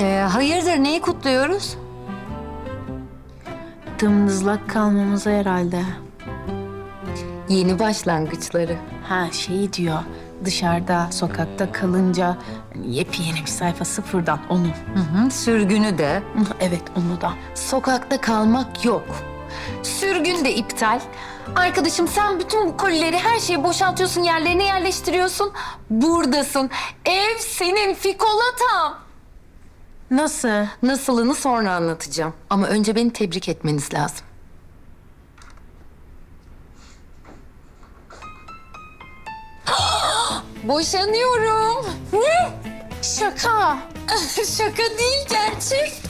Ee, hayırdır neyi kutluyoruz? Dımdızlak kalmamıza herhalde. Yeni başlangıçları. Ha şeyi diyor. Dışarıda, sokakta kalınca hani yepyeni bir sayfa sıfırdan onu. Hı hı, sürgünü de. Evet onu da. Sokakta kalmak yok. Sürgün de iptal. Arkadaşım sen bütün bu kolileri her şeyi boşaltıyorsun, yerlerine yerleştiriyorsun. Buradasın. Ev senin Fikolatam. Nasıl? Nasılını sonra anlatacağım. Ama önce beni tebrik etmeniz lazım. Boşanıyorum. Ne? Şaka. Şaka değil gerçek.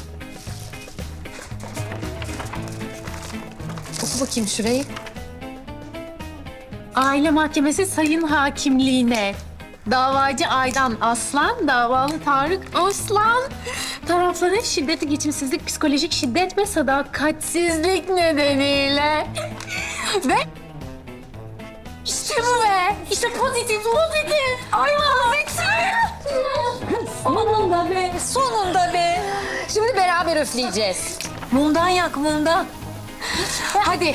Bakayım şurayı. Aile Mahkemesi Sayın Hakimliğine. Davacı Aydan Aslan, davalı Tarık Aslan. Tarafların şiddeti, geçimsizlik, psikolojik şiddet ve sadakatsizlik nedeniyle. ve işte bu be. İşte pozitif, pozitif. Ay pozitif. Sonunda be, sonunda be. Şimdi beraber üfleyeceğiz. Mumdan yak, mumdan. Hadi,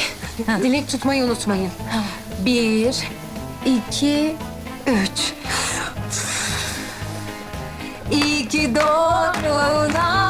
dilek tutmayı unutmayın. Bir, iki, üç. İyi ki doğdun